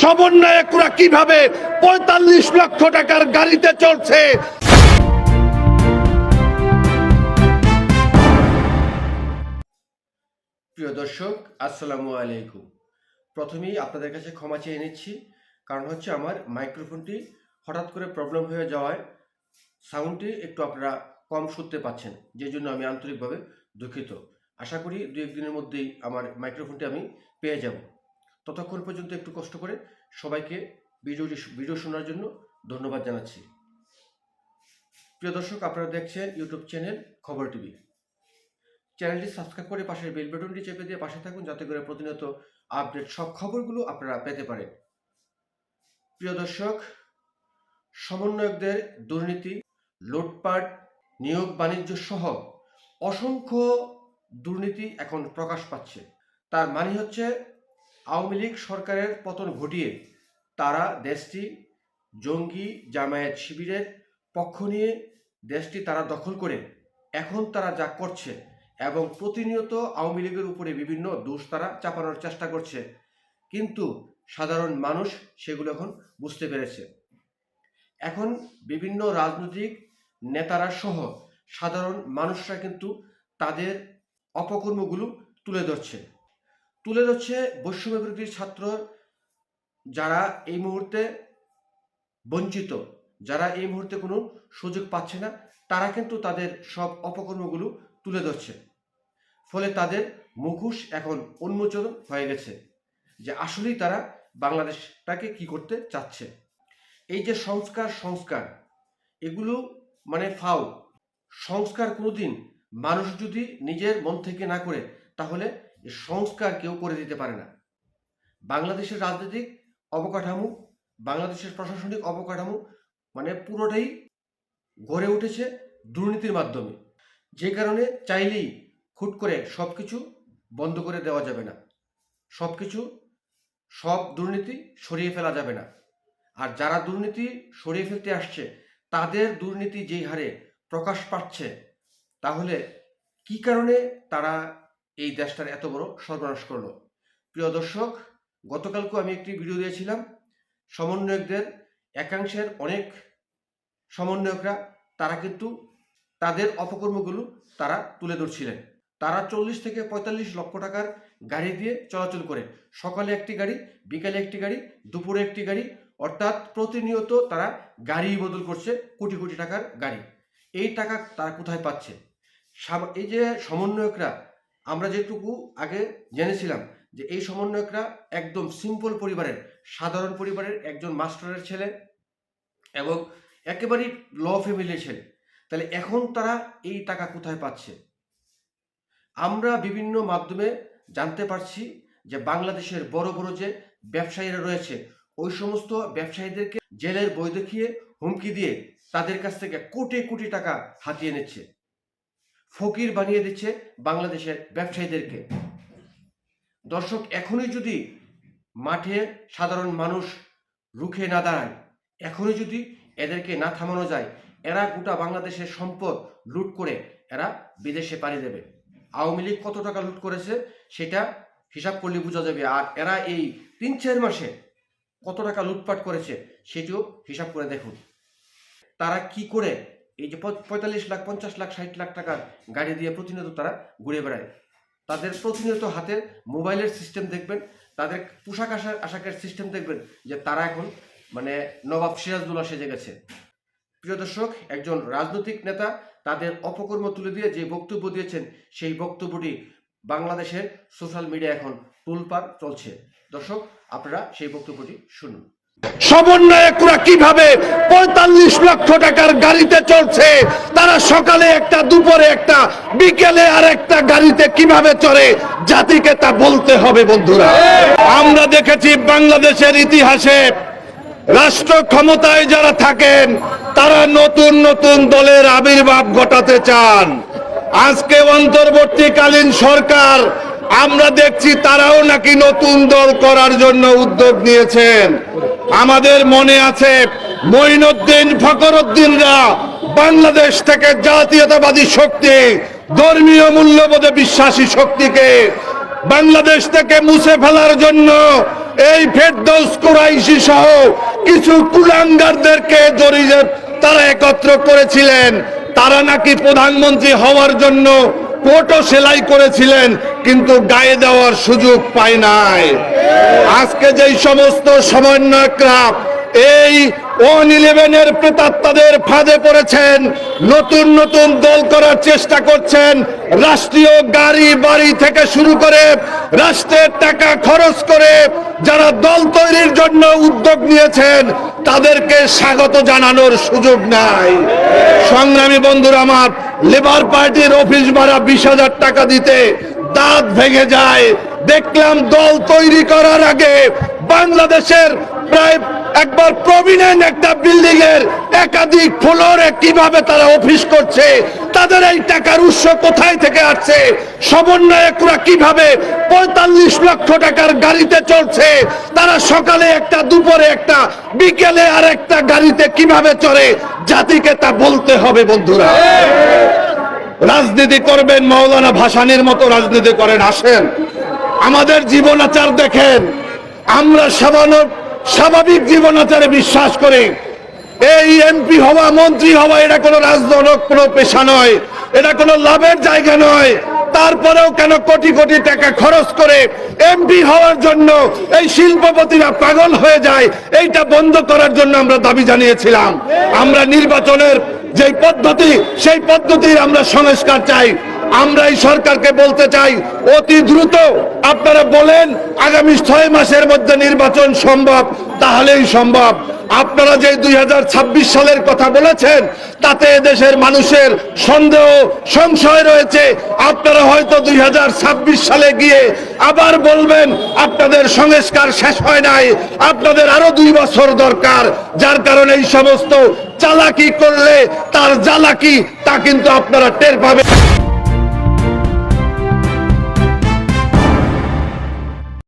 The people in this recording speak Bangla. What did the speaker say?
সমন্বয়করা কীভাবে পঁয়তাল্লিশ লক্ষ টাকার গাড়িতে চলছে? প্রিয় দর্শক, আসসালামু আলাইকুম। প্রথমেই আপনাদের কাছে ক্ষমা চেয়ে নিচ্ছি, কারণ হচ্ছে আমার মাইক্রোফোনটি হঠাৎ করে প্রবলেম হয়ে যাওয়ায় সাউন্ডটি একটু আপনারা কম শুনতে পাচ্ছেন, যে জন্য আমি আন্তরিকভাবে দুঃখিত। আশা করি দু একদিনের মধ্যেই আমার মাইক্রোফোনটি আমি পেয়ে যাব। ততক্ষণ পর্যন্ত একটু কষ্ট করে সবাইকে ভিডিওটি ভিডিও শোনার জন্য ধন্যবাদ জানাচ্ছি। প্রিয় দর্শক, আপনারা দেখছেন ইউটিউব চ্যানেল খবর টিভি। চ্যানেলটি সাবস্ক্রাইব করে পাশের বেল বাটনটি চেপে দিয়ে পাশে থাকুন যাতে করে প্রতিনিয়ত আপডেট সব খবরগুলো আপনারা পেতে পারেন। প্রিয় দর্শক, সমন্বয়কদের দুর্নীতি, লুটপাট, নিয়োগ বাণিজ্য সহ অসংখ্য দুর্নীতি এখন প্রকাশ পাচ্ছে। তার মানে হচ্ছে আওয়ামী লীগ সরকারের পতন ঘটিয়ে তারা দেশটি জঙ্গি জামায়াত শিবিরের পক্ষ নিয়ে দেশটি তারা দখল করে। এখন তারা যা করছে এবং প্রতিনিয়ত আওয়ামী লীগের উপরে বিভিন্ন দোষ তারা চাপানোর চেষ্টা করছে। কিন্তু সাধারণ মানুষ সেগুলো এখন বুঝতে পেরেছে। এখন বিভিন্ন রাজনৈতিক নেতারা সহ সাধারণ মানুষরা কিন্তু তাদের অপকর্মগুলো তুলে ধরছে। তুলে ধরছে বৈষম্য বিরোধী ছাত্র যারা এই মুহূর্তে বঞ্চিত, যারা এই মুহূর্তে কোনো সুযোগ পাচ্ছে না, তারা কিন্তু তাদের সব অপকর্মগুলো তুলে ধরছে। ফলে তাদের মুখোশ এখন উন্মোচন হয়ে গেছে যে আসলেই তারা বাংলাদেশটাকে কি করতে চাচ্ছে। এই যে সংস্কার সংস্কার, এগুলো মানে ফাউ সংস্কার কোনোদিন মানুষ যদি নিজের মন থেকে না করে, তাহলে এ সংস্কার কেউ করে দিতে পারে না। বাংলাদেশের রাজনৈতিক অবকাঠামো, বাংলাদেশের প্রশাসনিক অবকাঠামো মানে পুরোটাই গড়ে উঠেছে দুর্নীতির মাধ্যমে। যে কারণে চাইলেই হুট করে সব কিছু বন্ধ করে দেওয়া যাবে না। সব কিছু সব দুর্নীতি সরিয়ে ফেলা যাবে না। আর যারা দুর্নীতি সরিয়ে ফেলতে আসছে, তাদের দুর্নীতি যেই হারে প্রকাশ পাচ্ছে, তাহলে কি কারণে তারা এই দেশটার এত বড় সর্বনাশ করল। প্রিয় দর্শক, গতকালকেও আমি একটি ভিডিও দিয়েছিলাম। সমন্বয়কদের, একাংশের অনেক সমন্বয়করা, তারা কিন্তু তাদের অপকর্মগুলো তারা তুলে ধরছিলেন। তারা চল্লিশ থেকে পঁয়তাল্লিশ লক্ষ টাকার গাড়ি দিয়ে চলাচল করে। সকালে একটি গাড়ি, বিকালে একটি গাড়ি, দুপুরে একটি গাড়ি, অর্থাৎ প্রতিনিয়ত তারা গাড়ি বদল করছে কোটি কোটি টাকার গাড়ি। এই টাকা তারা কোথায় পাচ্ছে? এই যে সমন্বয়করা আমরা যেটুকু আগে জেনেছিলাম যে এই সমন্বয়করা একদম সিম্পল পরিবারের, সাধারণ পরিবারের একজন মাস্টারের ছেলে এবং একেবারেই ল ফ্যামিলির ছেলে। তাহলে এখন তারা এই টাকা কোথায় পাচ্ছে? আমরা বিভিন্ন মাধ্যমে জানতে পারছি যে বাংলাদেশের বড় বড় যে ব্যবসায়ীরা রয়েছে, ওই সমস্ত ব্যবসায়ীদেরকে জেলের বই দেখিয়ে হুমকি দিয়ে তাদের কাছ থেকে কোটি কোটি টাকা হাতিয়ে নিচ্ছে। ফকির বানিয়ে দিচ্ছে বাংলাদেশের ব্যবসায়ীদেরকে। দর্শক, এখনই যদি মাঠে সাধারণ মানুষ রুখে না দাঁড়ায়, এখনই যদি এদেরকে না থামানো যায়, এরা গোটা বাংলাদেশের সম্পদ লুট করে এরা বিদেশে পাড়ি দেবে। আওয়ামী লীগ কত টাকা লুট করেছে সেটা হিসাব করলে বোঝা যাবে। আর এরা এই তিন চার মাসে কত টাকা লুটপাট করেছে সেটিও হিসাব করে দেখুন। তারা কি করে এই যে পঁয়- পঁয়তাল্লিশ লাখ, পঞ্চাশ লাখ, ষাট লাখ টাকার গাড়ি দিয়ে প্রতিনিয়ত তারা ঘুরে বেড়ায়। তাদের প্রতিনিয়ত হাতের মোবাইলের সিস্টেম দেখবেন, তাদের পোশাক আশাক আশাকের সিস্টেম দেখবেন যে তারা এখন মানে নবাব সিরাজদুল্লাহ সেজে গেছে। প্রিয় দর্শক, একজন রাজনৈতিক নেতা তাদের অপকর্ম তুলে দিয়ে যে বক্তব্য দিয়েছেন, সেই বক্তব্যটি বাংলাদেশের সোশ্যাল মিডিয়া এখন তুলপার চলছে। দর্শক, আপনারা সেই বক্তব্যটি শুনুন। সমন্বয়করা কীভাবে পঁয়তাল্লিশ লক্ষ টাকার গাড়িতে চলছে তারা সকালে একটা, দুপুরে একটা, বিকেলে আর একটা গাড়িতে কীভাবে চড়ে, জাতিকে তা বলতে হবে বন্ধুরা। আমরা দেখেছি বাংলাদেশের ইতিহাসে রাষ্ট্র ক্ষমতায় যারা থাকেন, তারা নতুন নতুন দলের আবির্ভাব ঘটাতে চান। আজকে অন্তর্বর্তীকালীন সরকার, আমরা দেখছি তারাও নাকি নতুন দল করার জন্য উদ্যোগ নিয়েছেন। আমাদের মনে আছে মঈনুদ্দিন ফখরুদ্দিনরা বাংলাদেশ থেকে জাতীয়তাবাদী শক্তি, ধর্মীয় মূল্যবোধে বিশ্বাসী শক্তিকে বাংলাদেশ থেকে মুছে ফেলার জন্য এই ফেরদৌস কুরাইশি সহ কিছু কুলাঙ্গারদেরকে জড়িয়ে তারা একত্র করেছিলেন। তারা নাকি প্রধানমন্ত্রী হওয়ার জন্য কোটও সেলাই করেছিলেন, কিন্তু গায়ে দেওয়ার সুযোগ পায় নাই। আজকে যেই সমস্ত সমন্বয়করা এই ওয়ান ইলেভেনের প্রেতাত্মাদের ফাঁদে পড়েছেন, নতুন নতুন দল করার চেষ্টা করছেন, রাষ্ট্রীয় গাড়ি বাড়ি থেকে শুরু করে রাষ্ট্রের টাকা খরচ করে যারা দল তৈরির জন্য উদ্যোগ নিয়েছেন, তাদেরকে স্বাগত জানানোর সুযোগ নাই। সংগ্রামী বন্ধুরা আমার লেবার পার্টির অফিস ভাড়া বিশ হাজার টাকা দিতে দাঁত ভেঙে যায়। দেখলাম দল তৈরি করার আগে বাংলাদেশের প্রায় একবার প্রবীণেন একটা বিল্ডিং এর একাধিক ফ্লোরে কীভাবে তারা অফিস করছে, তাদের এই টাকার উৎস কোথায় থেকে আসছে, সমন্বয়করা কীভাবে পঁয়তাল্লিশ লক্ষ টাকার গাড়িতে চলছে তারা সকালে একটা, দুপুরে একটা, বিকেলে আর একটা গাড়িতে কীভাবে চড়ে, জাতিকে তা বলতে হবে বন্ধুরা। রাজনীতি করবেন মৌলানা ভাসানির মতো রাজনীতি করেন, আসেন। আমাদের জীবনাচার দেখেন। আমরা সাধারণ স্বাভাবিক জীবনাচারে বিশ্বাস করি। এই এমপি হওয়া, মন্ত্রী হওয়া, এটা কোনো রাজনৈতিক, কোনো পেশা নয়। এটা কোনো লাভের জায়গা নয়। তারপরেও কেন কোটি কোটি টাকা খরচ করে এমপি হওয়ার জন্য এই শিল্পপতিরা পাগল হয়ে যায়, এইটা বন্ধ করার জন্য আমরা দাবি জানিয়েছিলাম। আমরা নির্বাচনের যে পদ্ধতি, সেই পদ্ধতির আমরা সংস্কার চাই। আমরা এই সরকারকে বলতে চাই, অতি দ্রুত আপনারা বলেন, আগামী ছয় মাসের মধ্যে নির্বাচন সম্ভব, তাহলেই সম্ভব। আপনারা যে দুই হাজার ছাব্বিশ সালের কথা বলেছেন, তাতে দেশের মানুষের সন্দেহ, সংশয় রয়েছে। আপনারা হয়তো দুই হাজার ছাব্বিশ সালে গিয়ে আবার বলবেন, আপনাদের সংস্কার শেষ হয় নাই, আপনাদের আরও দুই বছর দরকার। যার কারণে এই সমস্ত চালাকি করলে, তার জ্বালাকি তা কিন্তু আপনারা টের পাবেন।